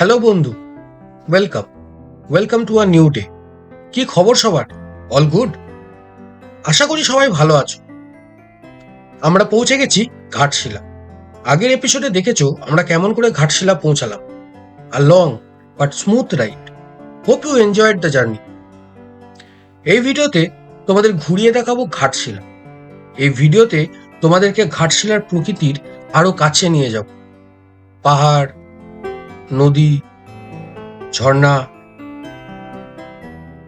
Hello বন্ধু welcome welcome to our new day কি খবর সবার? অল গুড আশা করি সবাই ভালো আছো। আমরা পৌঁছে গেছি ঘাটশিলা। আগের এপিসোডে দেখেছ আমরা কেমন করে ঘাটশিলা পৌঁছালাম। Our long but smooth ride hope you enjoyed the journey এই ভিডিওতে তোমাদের ঘুরিয়ে দেখাবো ঘাটশিলা। এই ভিডিওতে তোমাদেরকে ঘাটশিলার প্রকৃতির আরও কাছে নিয়ে যাব। পাহাড় নদী, ঝর্ণা,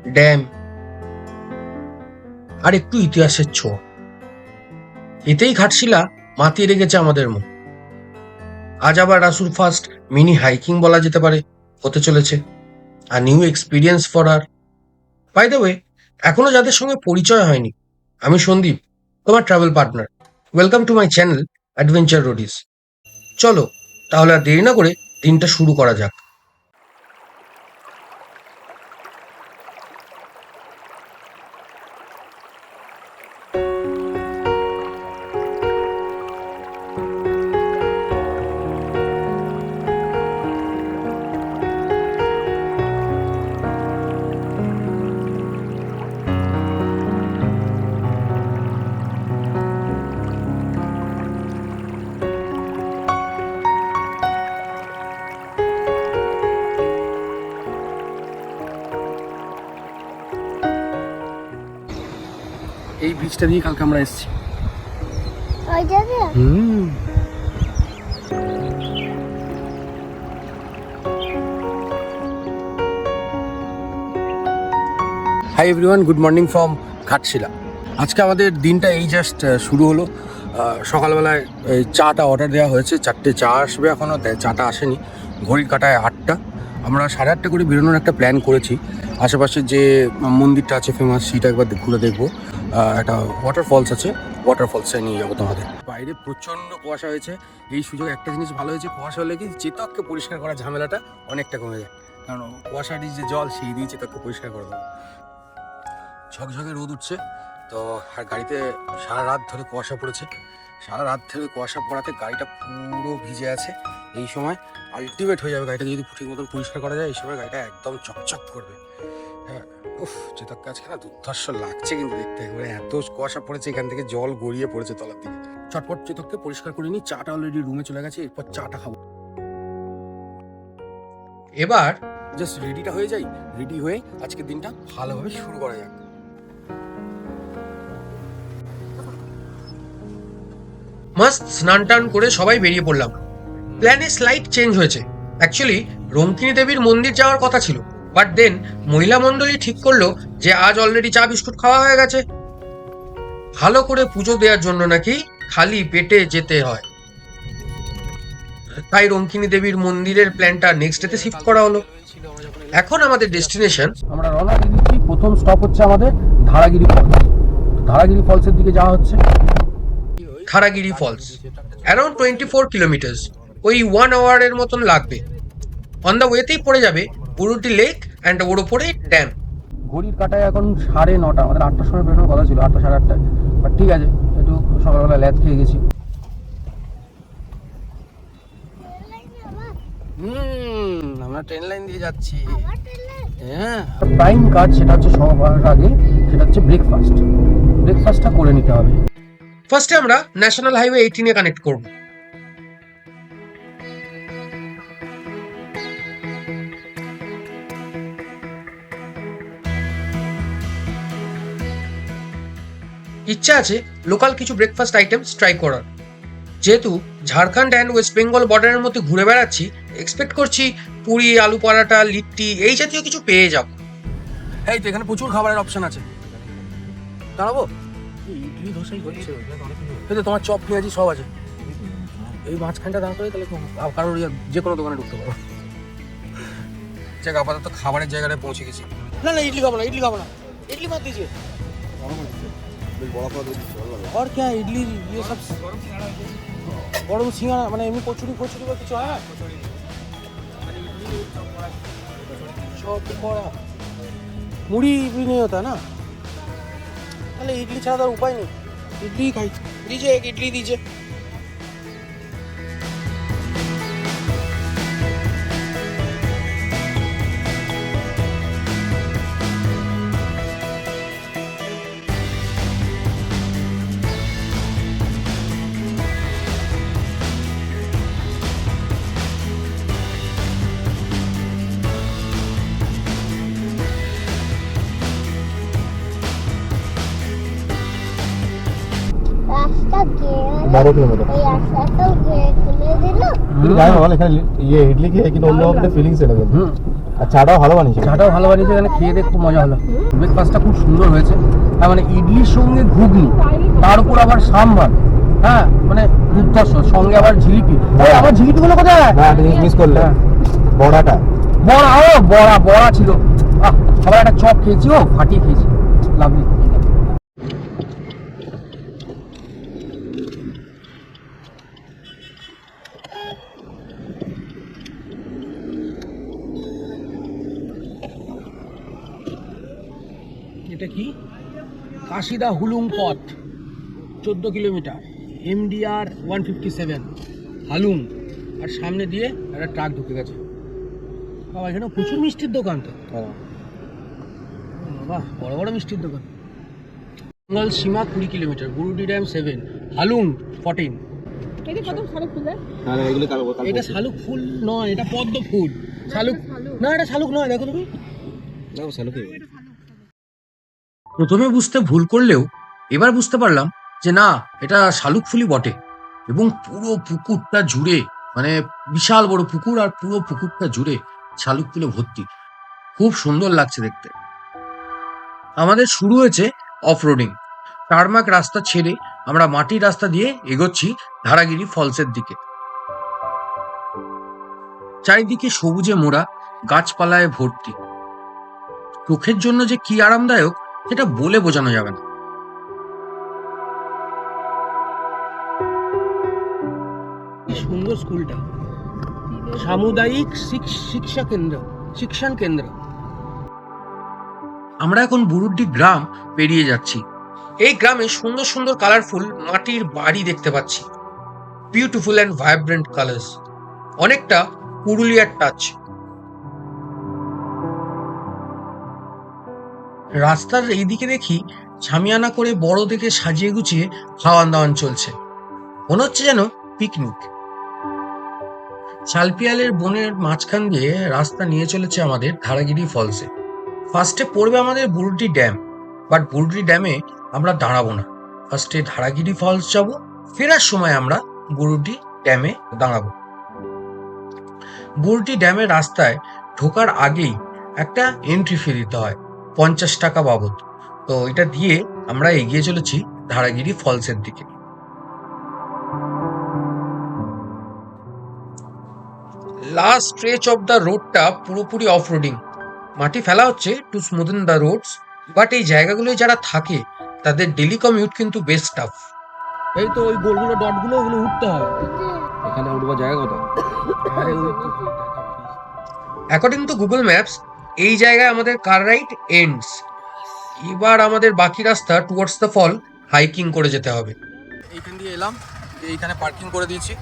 ড্যাম, আর একটু ইতিহাসের ছোঁয়া। এতেই ঘাটশিলা মাতিয়ে রেখেছে আমাদের মন। আজ আবার রাসুর ফার্স্ট মিনি হাইকিং বলা যেতে পারে, হতে চলেছে। Our new experience for our. By the way, এখনও যাদের সঙ্গে পরিচয় হয়নি, আমি সন্দীপ, তোমার travel partner. Welcome to my channel adventure roadies. চলো, তাহলে আর দেরি না করে দিনটা শুরু করা যাক। এই ব্রিজটা দিয়ে কালকে আমরা এসেছি। ওই যাবে হুম। Hi everyone good morning from Ghatshila আজকে আমাদের দিনটা এই জাস্ট শুরু হলো। সকালবেলায় এই চাটা অর্ডার দেওয়া হয়েছে। চারটে চা আসবে এখনও চাটা আসেনি। ঘড়ির কাটায় আটটা। আমরা সাড়ে আটটা করে বেরোনোর একটা প্ল্যান করেছি। আশেপাশে যে মন্দিরটা আছে ফেমাস সেটা একবার ঘুরে দেখব। একটা ওয়াটারফলস আছে ওয়াটারফলসে নিয়ে যাব তোমাদের। বাইরে প্রচণ্ড কুয়াশা হয়েছে। এই সুযোগ, একটা জিনিস ভালো হয়েছে, কুয়াশা হলে কি চেতককে পরিষ্কার করার ঝামেলাটা অনেকটা কমে যায়। কারণ কুয়াশার যে জল, সেই দিয়ে চেতককে পরিষ্কার করে দেবো। ঝকঝকে রোদ উঠছে, তো আর গাড়িতে সারা রাত ধরে কুয়াশা পড়েছে। সারা রাত ধরে কুয়াশা পড়াতে গাড়িটা পুরো ভিজে আছে। এই সময় আলটিমেট হয়ে যাবে গাড়িটা, যদি ঠিক মতন পরিষ্কার করা যায়, এই সময় গাড়িটা একদম চকচক করবে। হ্যাঁ উফ চেতককে আজকে না দুর্ধর্ষ লাগছে কিন্তু দেখতে। একেবারে এত কুয়াশা পড়েছে, এখান থেকে জল গড়িয়ে পড়েছে তলার দিকে। চটপট চেতককে পরিষ্কার করে নিই, চাটা অলরেডি রুমে চলে গেছে, এরপর চাটা খাব। এবার জাস্ট রেডিটা হয়ে যাই রেডি হয়ে আজকের দিনটা ভালোভাবে শুরু করা যাক। মাস্ট স্নান টান করে সবাই বেরিয়ে পড়লাম। প্ল্যানে স্লাইট চেঞ্জ হয়েছে। অ্যাকচুয়ালি রঙ্কিনী দেবীর মন্দির যাওয়ার কথা ছিল। বাট দেন মহিলা মণ্ডলী ঠিক করল যে আজ অলরেডি চা বিস্কুট খাওয়া হয়ে গেছে। ভালো করে পুজো দেওয়ার জন্য নাকি খালি পেটে যেতে হয়। তাই রঙ্কিনী দেবীর মন্দিরের প্ল্যানটা নেক্সট ডেতে শিফট করা হলো। এখন আমাদের ডেস্টিনেশন আমরা রওনা দিচ্ছি। প্রথম স্টপ হচ্ছে আমাদের ধারাগিরি ফলস ধারাগিরি ফলসের দিকে যাওয়া হচ্ছে। Dharagiri falls around twenty four kilometres ওই ওয়ান আওয়ারের মতন লাগবে। অন দ্য ওয়েতেই পড়ে যাবে উরুটি লেক অ্যান্ড ওর ওপরে ড্যাম ঘড়ির কাটায় এখন সাড়ে নটা আমাদের আটটার সময় বেরোনোর কথা ছিল আটটা সাড়ে আটটায়। বাট ঠিক আছে একটু সকালবেলা ল্যাদ খেয়ে গেছি। হুম আমরা ট্রেন লাইন দিয়ে যাচ্ছি। হ্যাঁ। প্রাইম কাজ সেটা হচ্ছে সবার আগে সেটা হচ্ছে ব্রেকফাস্ট ব্রেকফাস্টটা করে নিতে হবে। ফার্স্টে আমরা ন্যাশনাল হাইওয়ে এইটিনে কানেক্ট করব। ইচ্ছা আছে লোকাল কিছু ব্রেকফাস্ট আইটেমস ট্রাই করার। যেহেতু ঝাড়খণ্ড অ্যান্ড ওয়েস্ট বেঙ্গল বর্ডারের মধ্যে ঘুরে বেড়াচ্ছি এক্সপেক্ট করছি পুরি আলু পরাটা লিট্টি এই জাতীয় কিছু পেয়ে যাব। এই তো এখানে প্রচুর খাবারের অপশন আছে। দাঁড়াবো? ইডলি ধোসাই হচ্ছে। তোমার চপ পেঁয়াজি সব আছে। এই মাঝখানটা দাঁড় করে তাহলে কারোর ইয়ে, যে কোনো দোকানে ঢুকতে পারো। যাক আপাতত খাবারের জায়গাটায় পৌঁছে গেছি। না না ইডলি খাব না ইডলি খাব না। ইডলি বাদ দিয়েছে। और क्या है इडली ये सब গরম সিঙ্গারা মানে এমনি কচুরি কচুরি বা কিছু হয় না সব করা মুড়ি भी नहीं होता ना তাহলে ইডলি ছাড়া তো আর উপায় নেই ইডলি খাই दीजिए एक इडली दीजिए বল এখানে ইয়ে ইডলি খেয়ে কিন্তু অন্যরকম ফিলিংস এলো কিন্তু আর চাটাও ভালো বানিয়েছে। চাটাও ভালো বানিয়েছে এখানে খেয়ে দেখে খুব মজা হলো। ব্রেকফাস্টটা খুব সুন্দর হয়েছে। তার মানে ইডলির সঙ্গে ঘুগনি তার উপর আবার সাম্বার। হ্যাঁ মানে সঙ্গে আবার জিলিপি ওই আবার জিলিপিগুলো কোথায়? জিনিস মিস করলে হ্যাঁ। বড়াটা। বড়া ও বড়া বড়া ছিল। আহ সবাই একটা চপ খেয়েছি ও ফাটিয়ে খেয়েছি। লাভলি এটা কি? কাশিদা হুলুং পথ চোদ্দ kilometre M D R one fifty seven Halung. আর সামনে দিয়ে একটা ট্রাক ঢুকে গেছে। বাবা এখানে প্রচুর মিষ্টির দোকান তো। বাহ বড় বড় মিষ্টির দোকান। বেঙ্গল সীমা কুড়ি kilometre Gurudi dam seven Halung fourteen না এগুলো কালো এটা শালুক ফুল নয় এটা পদ্ম ফুল। শালুক না এটা শালুক নয় দেখো তুমি। দেখো স্যালো প্রথমে বুঝতে ভুল করলেও এবার বুঝতে পারলাম যে না, এটা শালুক ফুলই বটে এবং পুরো পুকুরটা জুড়ে মানে বিশাল বড় পুকুর আর পুরো পুকুরটা জুড়ে শালুক ফুলে ভর্তি। খুব সুন্দর লাগছে দেখতে। আমাদের শুরু হয়েছে অফ রোডিং টারমাক রাস্তা ছেড়ে আমরা মাটির রাস্তা দিয়ে এগোচ্ছি ধারাগিরি ফলসের দিকে। চারিদিকে সবুজে মোড়া গাছপালায় ভর্তি। চোখের জন্য যে কি আরামদায়ক সেটা বলে বোঝানো যাবে না। সুন্দর স্কুলটা। সামুদায়িক শিক- শিক্ষা কেন্দ্র শিক্ষণ কেন্দ্র। আমরা এখন বুরুড্ডি গ্রাম পেরিয়ে যাচ্ছি। এই গ্রামে সুন্দর সুন্দর কালারফুল মাটির বাড়ি দেখতে পাচ্ছি। বিউটিফুল অ্যান্ড ভাইব্রেন্ট কালার্স অনেকটা পুরুলিয়ার টাচ রাস্তার এই দিকে দেখি ছামিয়ানা করে বড় দেখে সাজিয়ে গুছিয়ে খাওয়ান দাওয়ান চলছে। মনে হচ্ছে যেন পিকনিক শালপিয়ালের বনের মাঝখান দিয়ে রাস্তা নিয়ে চলেছে আমাদের ধারাগিরি ফলসে ফার্স্টে পড়বে আমাদের বুরুডি ড্যাম বাট বুরুডি ড্যামে আমরা দাঁড়াবো না। ফার্স্টে ধারাগিরি ফলস যাব, ফেরার সময় আমরা বুরুডি ড্যামে দাঁড়াবো। বুরুডি ড্যামের রাস্তায় ঢোকার আগেই একটা এন্ট্রি ফি দিতে হয়। পঞ্চাশ টাকা বাবদ। তো এটা দিয়ে আমরা এগিয়ে চলেছি ধারাগিরি ফলসের দিকে। লাস্ট স্ট্রেচ অফ দ্য রোডটা পুরোপুরি অফ রোডিং মাটি ফেলা হচ্ছে to smoothen the roads but এই জায়গাগুলোয় যারা থাকে তাদের ডেলি কমিউট কিন্তু বেস্ট টাফ এই তো ওই গোলগুলো ডটগুলো ওগুলো উঠতে হবে এখানে উঠবার জায়গা কোথায়? অ্যাকর্ডিং টু গুগল ম্যাপস এই জায়গায় আমাদের কার রাইড এন্ডস এবার আমাদের বাকি রাস্তা টুয়ার্ডস দ্য ফল হাইকিং করে যেতে হবে। এইখান দিয়ে এলাম এইখানে পার্কিং করে দিয়েছি।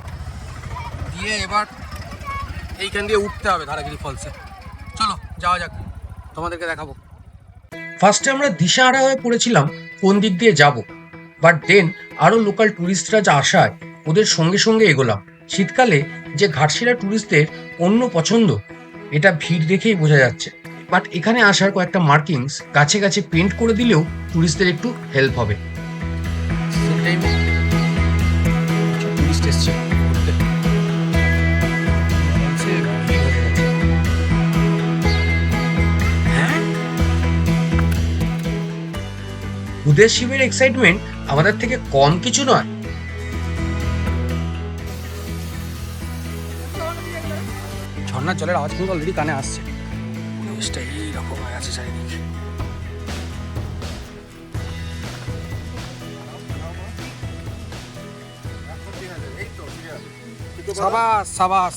দিয়ে এবার এইখান দিয়ে উঠতে হবে ধারাগিরি ফলসে চলো যাওয়া যাক তোমাদেরকে দেখাবো। ফার্স্টে আমরা দিশাহারা হয়ে পড়েছিলাম কোন দিক দিয়ে যাব বাট দেন আরও লোকাল ট্যুরিস্টরা যা আসায় ওদের সঙ্গে সঙ্গে এগোলাম। শীতকালে যে ঘাটশিলা ট্যুরিস্টদের অন্য পছন্দ এটা ভিড় দেখেই বোঝা যাচ্ছে। বাট এখানে আসার কয়েকটা মার্কিংস কাছে গাছে পেন্ট করে দিলেও ট্যুরিস্টদের একটু হেল্প হবে। টুরিস্ট এসছে। হয়ে? শিবের এক্সাইটমেন্ট আমাদের থেকে কম কিছু নয়। ঝর্ণার জলের আওয়াজ কিন্তু অলরেডি কানে আসছে। পরিবেশটা এইরকম হয়ে আছে চারিদিকে। সাবাস সাবাস।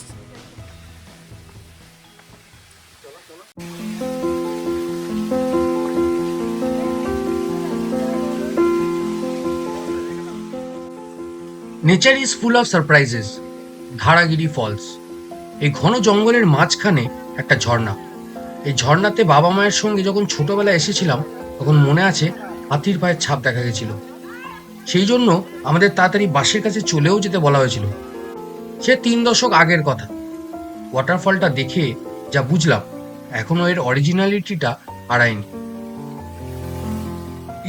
Nature is full of surprises Dharagiri falls এই ঘন জঙ্গলের মাঝখানে একটা ঝর্ণা। এই ঝর্ণাতে বাবা মায়ের সঙ্গে যখন ছোটবেলায় এসেছিলাম, তখন মনে আছে হাতির পায়ের ছাপ দেখা গেছিল। সেই জন্য আমাদের তাড়াতাড়ি বাসের কাছে চলেও যেতে বলা হয়েছিল। সে তিন দশক আগের কথা। ওয়াটারফলটা দেখে যা বুঝলাম এখনও এর অরিজিনালিটিটা হারায়নি।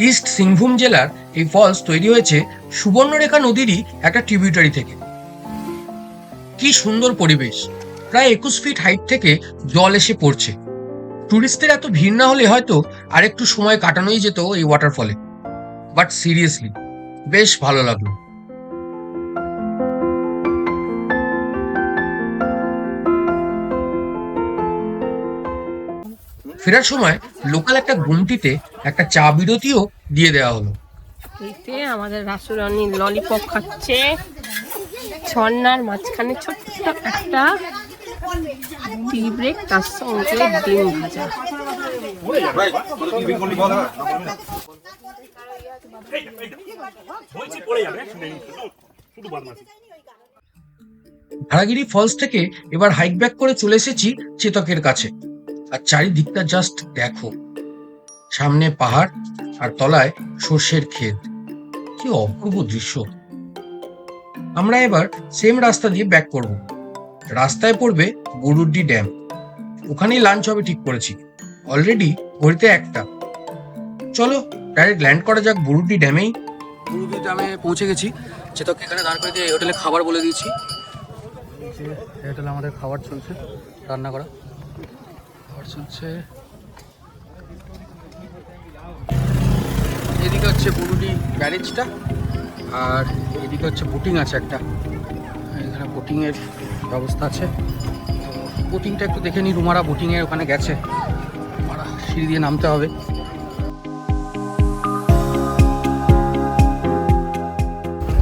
ইস্ট সিংভূম জেলার এই ফলস তৈরি হয়েছে সুবর্ণরেখা নদীরই একটা ট্রিবিউটারি থেকে। কি সুন্দর পরিবেশ। প্রায় একুশ ফিট হাইট থেকে জল এসে পড়ছে। টুরিস্টদের এত ভিড় না হলে হয়তো আরেকটু সময় কাটানোই যেত এই ওয়াটারফলে বাট সিরিয়াসলি বেশ ভালো লাগল। ফেরার সময় লোকাল একটা গুমটিতে একটা চা বিরতিও দিয়ে দেওয়া হলো। এতে আমাদের রাসুরানি ললিপপ খাচ্ছে। ঝর্ণার মাঝখানে ছোট্ট একটা টি ব্রেক, তার সঙ্গে ডিম ভাজা। ভাড়াগিরি ফলস থেকে এবার হাইক ব্যাক করে চলে এসেছি চেতকের কাছে। আর চারিদিকটা জাস্ট দেখো। সামনে পাহাড় আর তলায় সর্ষের ক্ষেত। কি অপূর্ব দৃশ্য। আমরা এবার সেম রাস্তা দিয়ে ব্যাক করব। রাস্তায় পড়বে গরুড্ডি ড্যাম। ওখানেই লাঞ্চ হবে ঠিক করেছি। অলরেডি ঘড়িতে একটা। চলো ডাইরেক্ট ল্যান্ড করা যাক বুরুড্ডি ড্যামেই। পুরুদি ড্যামে পৌঁছে গেছি। চেতককে এখানে দাঁড় করে দিয়ে হোটেলে খাবার বলে দিয়েছি। হোটেলে আমাদের খাবার চলছে রান্না করা। খাবার চলছে। এদিকে হচ্ছে বুরুডি ব্যারেজটা আর এদিকে হচ্ছে বোটিং আছে একটা। এখানে বোটিংয়ের ব্যবস্থা আছে। বোটিংটা একটু দেখে নিই রুমারা বোটিংয়ের ওখানে গেছে। আর সিঁড়ি দিয়ে নামতে হবে।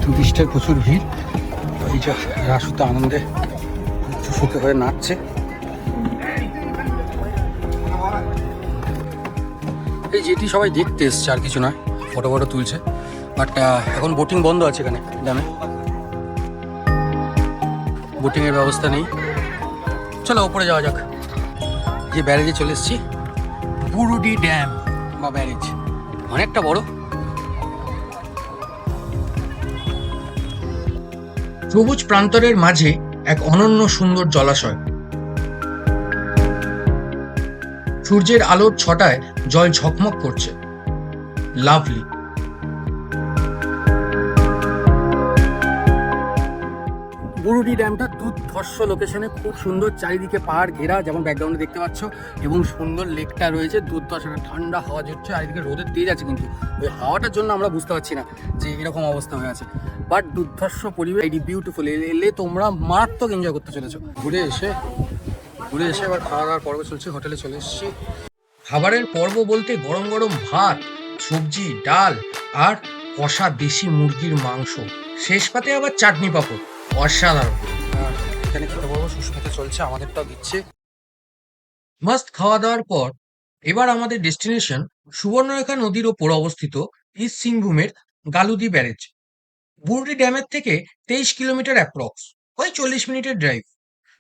টুরিস্টের প্রচুর ভিড়। এই যে রাসুতে আনন্দে সুখে হয়ে নাচছে। এই যেটি সবাই দেখতে এসছে, আর কিছু নয় ফটো ফটো তুলছে বাট এখন বোটিং বন্ধ আছে এখানে ড্যামে বোটিংয়ের ব্যবস্থা নেই। চলো ওপরে যাওয়া যাক। যে ব্যারেজে চলে এসেছি। বুরুডি ড্যাম। বা ব্যারেজ। অনেকটা বড়। সবুজ প্রান্তরের মাঝে এক অনন্য সুন্দর জলাশয়। সূর্যের আলোর ছটায় জল ঝকমক করছে। লাভলি। বুরুডি ড্যামটা দুর্ধর্ষ লোকেশনে খুব সুন্দর চারিদিকে পাহাড় ঘেরা, যেমন ব্যাকগ্রাউন্ডে দেখতে পাচ্ছ, এবং সুন্দর লেকটা রয়েছে, দুর্ধর্ষ একটা ঠান্ডা হাওয়া ঝরছে আর এদিকে রোদের তেজ আছে কিন্তু। ওই হাওয়াটার জন্য আমরা বুঝতে পারছি না যে এরকম অবস্থা হয়ে আছে। বাট দুর্ধর্ষ পরিবেশ, এটি বিউটিফুল এলে তোমরা মারাত্মক এনজয় করতে চলেছো। ঘুরে এসে ঘুরে এসে এবার খাওয়া দাওয়ার পর্ব চলছে, হোটেলে চলে এসেছি। খাবারের পর্ব বলতে গরম গরম ভাত, সবজি, ডাল আর কষা দেশি মুরগির মাংস। শেষ পাতে আবার চাটনি পাঁপড়। অসাধারণ। আর এখানে খেতে পারব সুস্মিতা চলছে আমাদেরটাও দিচ্ছে। মাস্ত খাওয়া দাওয়ার পর এবার আমাদের ডেস্টিনেশন সুবর্ণরেখা নদীর ওপর অবস্থিত ইস্ট সিংভূমের গালুদি ব্যারেজ বুরডি ড্যামের থেকে তেইশ কিলোমিটার অ্যাপ্রক্স ওই চল্লিশ মিনিটের ড্রাইভ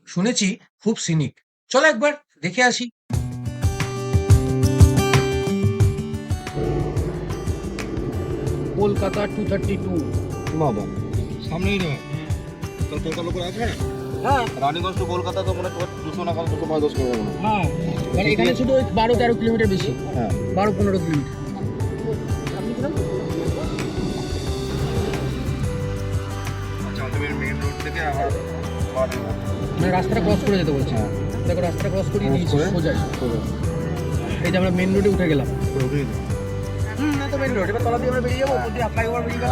শুনেছি খুব সিনিক চলো একবার দেখে আসি। কলকাতা টু থার্টি টু বাবা। সামনেই নেবে আছে? হ্যাঁ। রানীগঞ্জ টু কলকাতা তো মনে হয় দুশো না দুশো দশ করে হ্যাঁ মানে এখানে শুধু ওই বারো তেরো কিলোমিটার বেশি। হ্যাঁ। বারো পনেরো কিলোমিটার। মেন আবার মানে রাস্তাটা ক্রস করে যেতে বলছে। হ্যাঁ। দেখো রাস্তাটা ক্রস করে দিয়েছি? সোজা। এই যে আমরা মেন রোডে উঠে গেলাম। হুম না তো মেন রোড এবার তলা দিয়ে আমরা বেরিয়ে যাব ফ্লাইওভার বেরিয়ে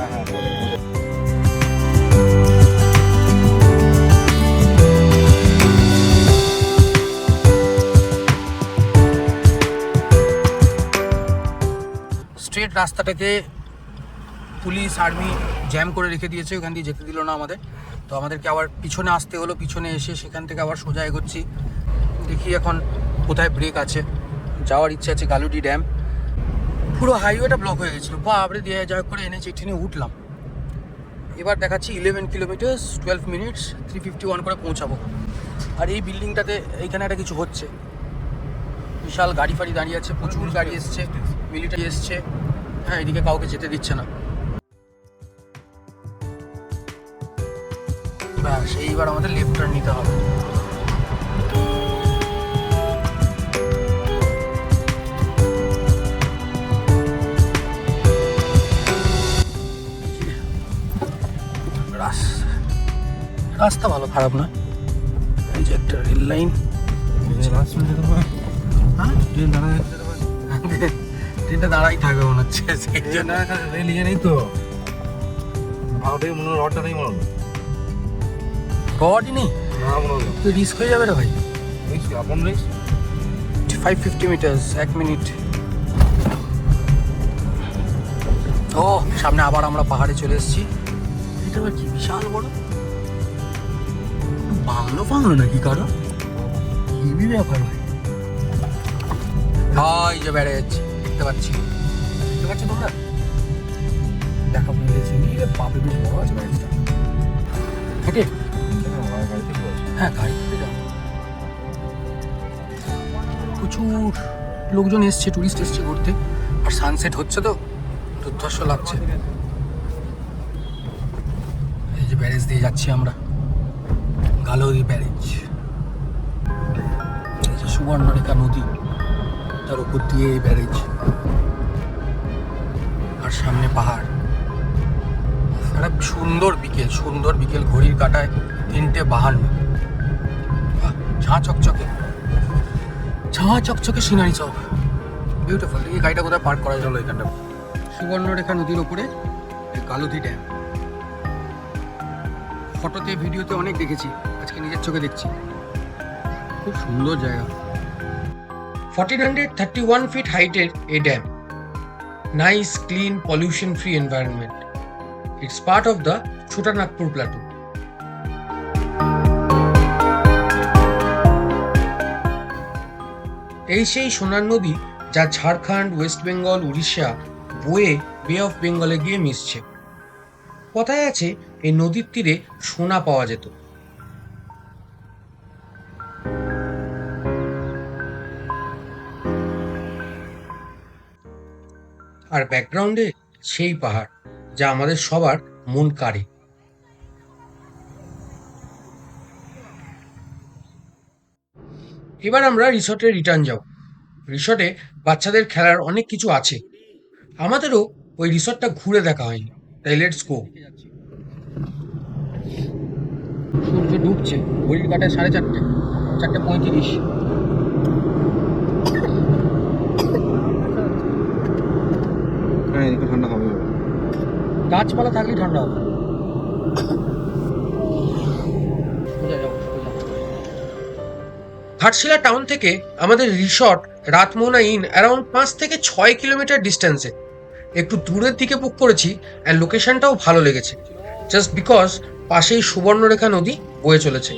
স্ট্রেট রাস্তাটাকে পুলিশ, আর্মি জ্যাম করে রেখে দিয়েছে, ওখান দিয়ে যেতে দিল না আমাদের। তো আমাদেরকে আবার পিছনে আসতে হলো, পিছনে এসে সেখান থেকে আবার সোজা এগোচ্ছি। দেখি এখন কোথায় ব্রেক আছে। যাওয়ার ইচ্ছে আছে গালুডি ড্যাম। পুরো হাইওয়েটা ব্লক হয়ে গেছিল। বাপরে, দিয়ে যা করে এনেছে, এখানে উঠলাম। এবার দেখাচ্ছি eleven kilometres twelve minutes three fifty one করে পৌঁছাবো। আর এই বিল্ডিংটাতে এইখানে একটা কিছু হচ্ছে। বিশাল গাড়ি ফাড়ি দাঁড়িয়ে আছে, প্রচুর গাড়ি এসছে মিলিটারি এসছে। হ্যাঁ এদিকে কাউকে যেতে দিচ্ছে না। ব্যাস এইবার আমাদের লেফট টার্ন নিতে হবে। রাস্তা ভালো খারাপ না এই যে একটা রেল লাইন। হ্যাঁ? ট্রেন দাঁড়ায় ট্রেনটা দাঁড়াই থাকবে মনে হচ্ছে সেই জন্য। রেল ইয়ে নেই তো। ভারতের মনে হয় নেই মনে হলো রডই নেই? না মনে হলো তো রিস্ক হয়ে যাবে রে ভাই। রিক্স আপন রিক্স ফাইভ ফিফটি মিটার্স এক মিনিট ও সামনে আবার আমরা পাহাড়ে চলে এসেছি। এটা আবার কি বিশাল বড়? বাংলো বাংলো নাকি কারও? কি ব্যাপার ভাই? হাই যে বেড়ে যাচ্ছে। দেখতে পাচ্ছি। দেখতে পাচ্ছ তোমরা? দেখা মিলেছে নিয়ে বাপে বেশ বড় আছে ব্যারেজটা হেঁটে হ্যাঁ গাড়িতে যাও। প্রচুর লোকজন এসছে টুরিস্ট এসছে ঘুরতে। আর সানসেট হচ্ছে তো, দুর্ধর্ষ লাগছে। এই যে ব্যারেজ দিয়ে যাচ্ছি আমরা। গালোরি ব্যারেজ। সুবর্ণরেখা নদী। তার উপর দিয়ে এই ব্যারেজ আর সামনে পাহাড়। একটা সুন্দর বিকেল সুন্দর বিকেল ঘড়ির কাটায় তিনটে বাহান্ন। বাহ, ঝাঁ চকচকে। ঝাঁ চকচকে সিনারি চক। বিউটিফুল এই গাড়িটা কোথায় পার্ক করা চলো এখানটা। সুবর্ণরেখা নদীর ওপরে এই ড্যাম ফটোতে ভিডিওতে অনেক দেখেছি আজকে নিজের চোখে দেখছি। খুব সুন্দর জায়গা। Fourteen hundred thirty one feet হাইটের a dam nice clean pollution free environment it's part of the Chotanagpur plateau এই সেই সোনার নদী যা ঝাড়খণ্ড ওয়েস্ট বেঙ্গল উড়িষ্যা বয়ে বে অফ বেঙ্গলে গিয়ে মিশছে। কথায় আছে এই নদীর তীরে সোনা পাওয়া যেত? আর ব্যাকগ্রাউন্ডে সেই পাহাড়, যা আমাদের সবার মন কাড়ে। এবার আমরা রিসর্টে রিটার্ন যাব। রিসর্টে বাচ্চাদের খেলার অনেক কিছু আছে। আমাদেরও ওই রিসর্টটা ঘুরে দেখা হয়নি। তাই লেটস গো সূর্য ডুবছে। ঘড়ির কাটায় সাড়ে চারটে চারটে পঁয়ত্রিশ হ্যাঁ এদিকে ঠান্ডা হবে গাছপালা থাকলেই ঠান্ডা হবে। সোজা ঘাটশিলা টাউন থেকে আমাদের রিসর্ট রাতমোহনা ইন অ্যারাউন্ড পাঁচ থেকে ছয় কিলোমিটার ডিস্টেন্সে একটু দূরের দিকে বুক করেছি অ্যান্ড লোকেশনটাও ভালো লেগেছে। জাস্ট বিকজ পাশেই সুবর্ণরেখা নদী বয়ে চলেছে।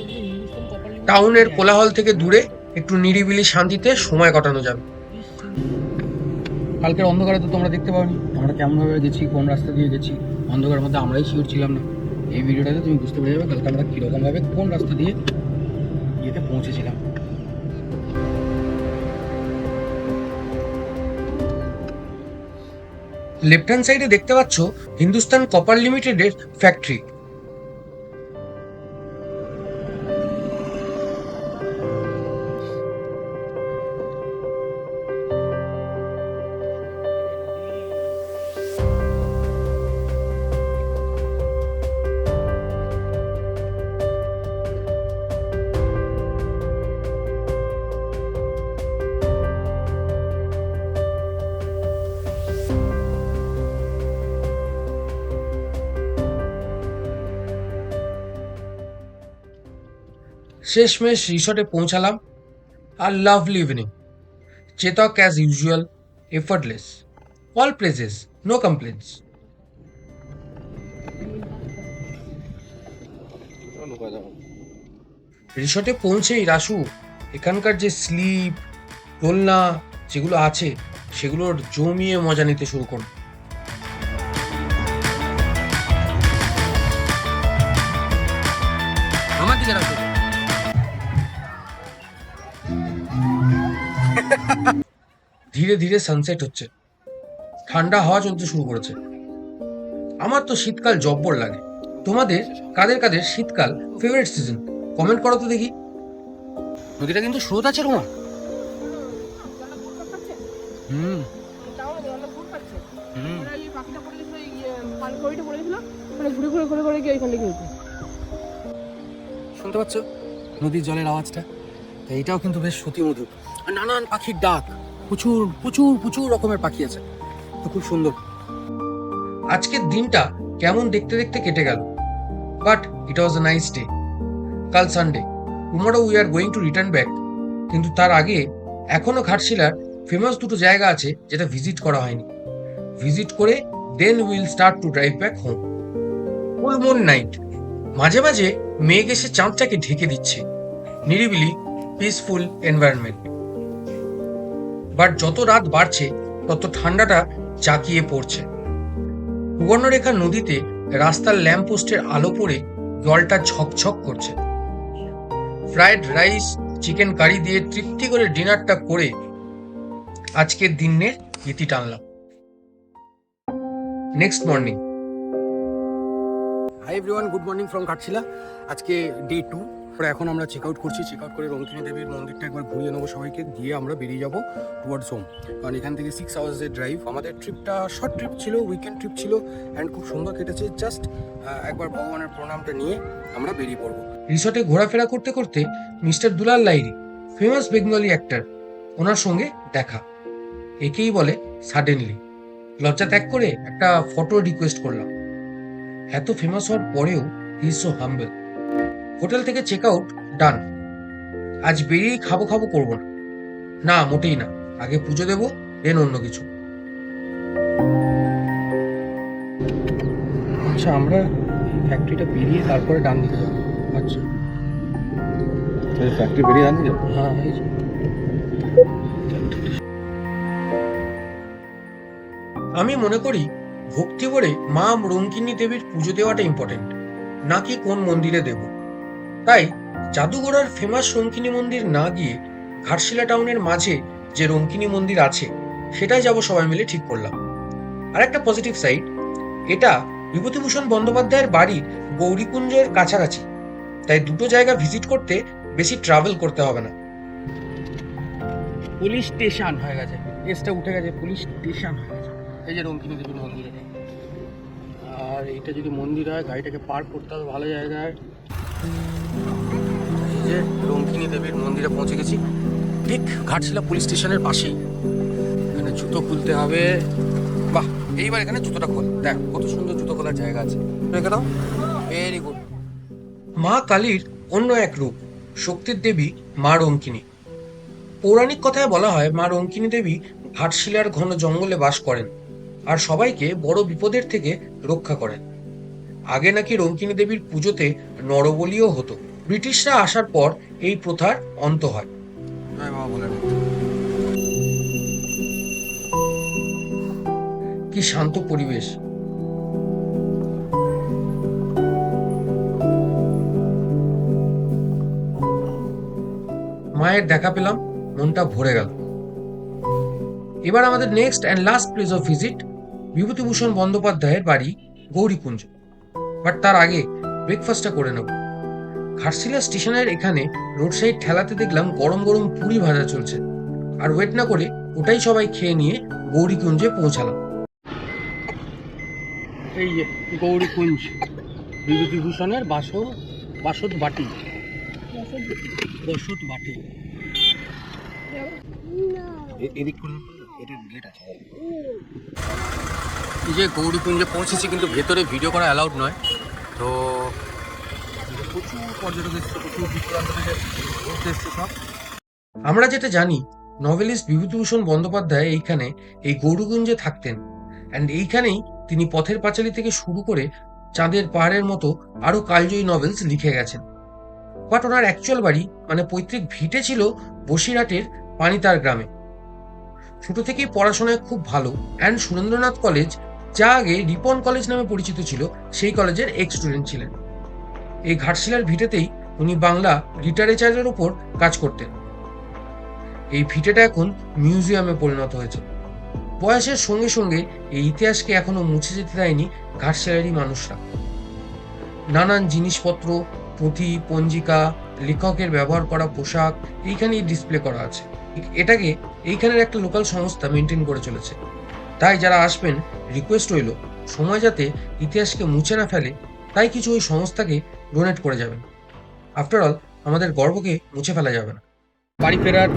টাউনের কোলাহল থেকে দূরে একটু নিরিবিলি শান্তিতে সময় কাটানো যাবে। কালকের অন্ধকারে তো তোমরা দেখতে পাওনি। আমরা কেমনভাবে গেছি, কোন রাস্তা দিয়ে গেছি, অন্ধকারের মধ্যে আমরাই শিওর ছিলাম না। এই ভিডিওটাতে তুমি বুঝতে পেরে যাবে, কালকে আমরা কীরকমভাবে কোন রাস্তা দিয়ে ইয়েতে পৌঁছেছিলাম। লেফট হ্যান্ড সাইডে দেখতে পাচ্ছ হিন্দুস্তান কপার লিমিটেডের ফ্যাক্টরি। শেষমেশ রিসর্টে পৌঁছালাম, আর lovely evening Chetak as usual effortless all praises no complaints রিসর্টে পৌঁছেই রাসু, এখানকার যে স্লিপ দোলনা যেগুলো আছে, সেগুলোর জমিয়ে মজা নিতে শুরু করুন ধীরে ধীরে সানসেট হচ্ছে। ঠান্ডা হাওয়া চলতে শুরু করেছে। আমার তো শীতকাল জব্বর লাগে। তোমাদের, কাদের কাদের শীতকাল ফেভারিট সিজন কমেন্ট করো তো দেখি। নদীটা কিন্তু স্রোত আছে, রোমা। হুম। শুনতে পাচ্ছ? নদীর জলের আওয়াজটা। এইটাও কিন্তু বেশ শ্রুতিমধুর। আর নানান পাখির ডাক। প্রচুর প্রচুর প্রচুর রকমের পাখি আছে। তো খুব সুন্দর। আজকের দিনটা কেমন দেখতে দেখতে কেটে গেল। But it was a nice day কাল Sunday tomorrow we are going to return back কিন্তু তার আগে এখনও ঘাটশিলার ফেমাস দুটো জায়গা আছে যেটা ভিজিট করা হয়নি। ভিজিট করে then will start to drive back home full moon night মাঝে মাঝে মেঘ এসে চাঁদটাকে ঢেকে দিচ্ছে। নিরিবিলি পিসফুল এনভায়রনমেন্ট বাট যত রাত বাড়ছে, তত ঠান্ডাটা জাঁকিয়ে পড়ছে। সুবর্ণরেখা নদীতে রাস্তার ল্যাম্পপোস্টের আলো পড়ে জলটা ঝকঝক করছে। ফ্রাইড রাইস, চিকেন কারি দিয়ে তৃপ্তি করে ডিনারটা করে আজকের দিনের ইতি টানলাম। Next morning hi everyone good morning from Ghatshila আজকে ডে টু এখন আমরা চেক আউট করছি চেক আউট করে রঙ্কিনী দেবীর মন্দিরটা একবার ঘুরিয়ে নেব সবাইকে দিয়ে আমরা বেরিয়ে যাব টুয়ার্ডস হোম কারণ এখান থেকে সিক্স আওয়ার্সের ড্রাইভ আমাদের ট্রিপটা শর্ট ট্রিপ ছিল উইকেন্ড ট্রিপ ছিল অ্যান্ড খুব সুন্দর কেটেছে। জাস্ট একবার ভগবানের প্রণামটা নিয়ে আমরা বেরিয়ে পড়ব। রিসর্টে ঘোরাফেরা করতে করতে mister Dulal Lairi famous Bengali actor ওনার সঙ্গে দেখা। একেই বলে সাডেনলি লজ্জা ত্যাগ করে একটা ফটো রিকোয়েস্ট করলাম। এত ফেমাস হওয়ার পরেও হি সো হাম্বল হোটেল থেকে চেক আউট ডান আজ বেরিয়েই খাব খাব করব না। না মোটেই না। আগে পুজো দেব দেন অন্য কিছু। আচ্ছা আমরা ফ্যাক্টরিটা বেরিয়ে তারপরে ডান দিকে যাব। আচ্ছা। ফ্যাক্টরি বেরিয়ে ডান দিকে? যাব হ্যাঁ আমি মনে করি ভক্তি ভরে মা রঙ্কিনী দেবীর পুজো দেওয়াটা ইম্পর্টেন্ট নাকি কোন মন্দিরে দেবো? তাই জাদুঘরার ফেমাস রঙ্কিনী মন্দির না গিয়ে ঘাটশিলা টাউনের মাঝে যে রঙ্কিনী মন্দির আছে, সেটাই যাব সবাই মিলে ঠিক করলাম। আর একটা পজিটিভ সাইড এটা বিভূতিভূষণ বন্দ্যোপাধ্যায়ের বাড়ির গৌরীকুঞ্জের কাছাকাছি। তাই দুটো জায়গা ভিজিট করতে বেশি ট্রাভেল করতে হবে না। পুলিশ স্টেশন হয়ে গেছে। এসটা উঠে গেছে, পুলিশ স্টেশন হয়ে গেছে। এই যে রঙ্কিনী দেবীর মন্দির এটা। আর এটা যদি মন্দির হয়, গাড়িটাকে পার্ক করতে হবে, ভালো জায়গায়। যে রঙ্কিনী দেবীর মন্দিরে পৌঁছে গেছি, ঠিক ঘাটশিলা পুলিশ স্টেশনের পাশেই। এখানে জুতো খুলতে হবে। বাহ, এইবার এখানে জুতোটা খোল। দেখ, কত সুন্দর জুতো খোলার জায়গা আছে। রেখে দাও। ভেরি গুড মা কালীর অন্য এক রূপ, শক্তির দেবী মা রঙ্কিনী পৌরাণিক কথায় বলা হয়, মা রঙ্কিনী দেবী ঘাটশিলার ঘন জঙ্গলে বাস করেন আর সবাইকে বড় বিপদের থেকে রক্ষা করেন। আগে নাকি রঙ্কিনী দেবীর পুজোতে নরবলিও হতো। ব্রিটিশরা আসার পর এই প্রথার অন্ত হয়। কি শান্ত পরিবেশ। মায়ের দেখা পেলাম মনটা ভরে গেল। এবার আমাদের next and last place of visit Bibhutibhushan বন্দ্যোপাধ্যায়ের বাড়ি গৌরীকুঞ্জ। বাট তার আগে ব্রেকফাস্টটা করে নেব। ঘাটশিলা স্টেশনের এখানে রোড সাইড ঠেলাতে দেখলাম গরম গরম পুরি ভাজা চলছে। আর ওয়েট না করে ওটাই সবাই খেয়ে নিয়ে গৌরীকুঞ্জে পৌঁছালাম। এই যে গৌরীকুঞ্জ বিভূতিভূষণের বাসর বাসদ বাটি বসত বাটি এদিক করে এটা গেট আছে। এই যে গৌরীকুঞ্জে পৌঁছেছি কিন্তু ভেতরে ভিডিও করা অ্যালাউড নয়। তো প্রচুর পর্যটক এসছে, প্রচুর দূরান্ত থেকে ঘুরতে এসছে সব। আমরা যেটা জানি, নভেলিস্ট বিভূতিভূষণ বন্দ্যোপাধ্যায় এইখানে এই গৌরকুঞ্জে থাকতেন। অ্যান্ড এইখানেই তিনি পথের পাঁচালী থেকে শুরু করে চাঁদের পাহাড়ের মতো আরও কালজয়ী নভেলস লিখে গেছেন। বাট ওনার অ্যাকচুয়াল বাড়ি মানে পৈতৃক ভিটে ছিল বসিরহাটের পানিতার গ্রামে। ছোট থেকেই পড়াশোনায় খুব ভালো। অ্যান্ড সুরেন্দ্রনাথ কলেজ, যা আগে রিপন কলেজ নামে পরিচিত ছিল, সেই কলেজের এক্স স্টুডেন্ট ছিলেন। এই ঘাটশিলার ভিটেতেই উনি বাংলা লিটারেচারের উপর কাজ করতেন। এই ভিটেটা এখন মিউজিয়ামে পরিণত হয়েছে। বয়সের সঙ্গে সঙ্গে এই ইতিহাসকে এখনও মুছে যেতে দেয়নি ঘাটশিলারই মানুষরা। নানান জিনিসপত্র, পুঁথি, পঞ্জিকা, লেখকের ব্যবহার করা পোশাক এইখানেই ডিসপ্লে করা আছে। এটাকে এইখানের একটা লোকাল সংস্থা মেনটেন করে চলেছে। তাই যারা আসবেন রিকোয়েস্ট রইল, সময় যাতে ইতিহাসকে মুছে না ফেলে, তাই কিছু ওই সংস্থাকে ডোনেট করে যাবেন। আফটার অল আমাদের গর্বকে মুছে ফেলা যাবে না। বাড়ি ফেরার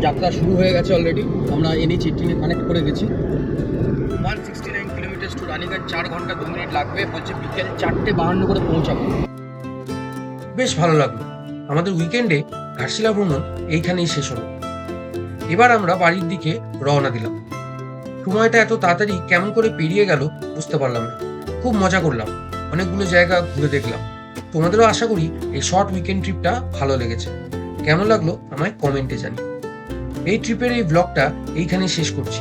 যাত্রা শুরু হয়ে গেছে অলরেডি আমরা এনএইচ এইটিনে কানেক্ট করে গেছি। One sixty nine kilometre to Ranighat চার ঘণ্টা দু মিনিট লাগবে। বলছে বিকেল চারটে বাহান্ন করে পৌঁছাবো। বেশ ভালো লাগল। আমাদের উইকেন্ডে ঘাটশিলা ভ্রমণ এইখানেই শেষ হলো। এবার আমরা বাড়ির দিকে রওনা দিলাম। সময়টা এত তাড়াতাড়ি কেমন করে পেরিয়ে গেল বুঝতে পারলাম না। খুব মজা করলাম। অনেকগুলো জায়গা ঘুরে দেখলাম। তোমাদেরও আশা করি এই শর্ট উইকেন্ড ট্রিপটা ভালো লেগেছে। কেমন লাগল আমায় কমেন্টে জানি এই ট্রিপের এই ব্লগটা এইখানেই শেষ করছি।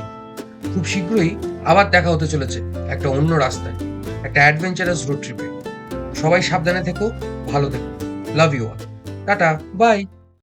খুব শীঘ্রই আবার দেখা হতে চলেছে একটা অন্য রাস্তায়, একটা অ্যাডভেঞ্চারাস রোড ট্রিপে সবাই সাবধানে থেকো, ভালো থেকো। Love you all tata bye